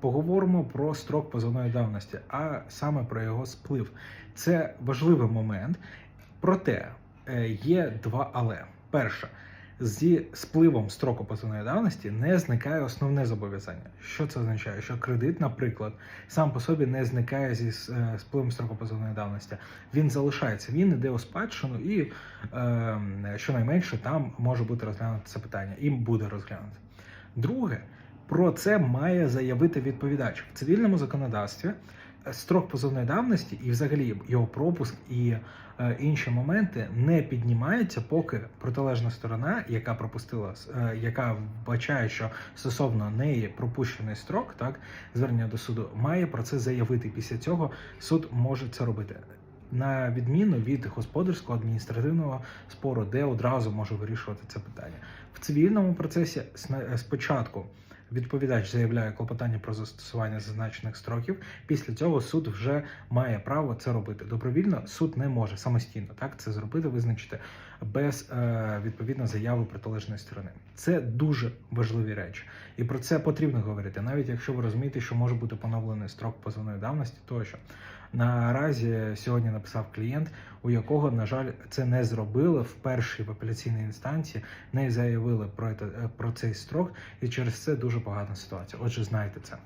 Поговоримо про строк позовної давності, а саме про його сплив. Це важливий момент. Проте е, є два але. Перше, зі спливом строку позовної давності не зникає основне зобов'язання. Що це означає? Що кредит, наприклад, сам по собі не зникає зі е, спливом строку позовної давності. Він залишається, він іде у спадщину, і е, щонайменше там може бути розглянуто це питання, і буде розглянуто. Друге, про це має заявити відповідач в цивільному законодавстві. е, Строк позовної давності і взагалі його пропуск і е, інші моменти не піднімаються, поки протилежна сторона, яка пропустила, е, яка вбачає, що стосовно неї пропущений строк, так звернення до суду, має про це заявити. Після цього суд може це робити. На відміну від господарського адміністративного спору, де одразу може вирішувати це питання в цивільному процесі. Спочатку відповідач заявляє клопотання про застосування зазначених строків. Після цього суд вже має право це робити. Добровільно суд не може самостійно так це зробити, визначити без е, відповідно заяви протилежної сторони. Це дуже важливі речі, і про це потрібно говорити, навіть якщо ви розумієте, що може бути поновлений строк позовної давності, тощо. Наразі сьогодні написав клієнт, у якого, на жаль, це не зробили в першій в апеляційній інстанції, не заявили про, це, про цей строк, і через це дуже погана ситуація. Отже, знайте це.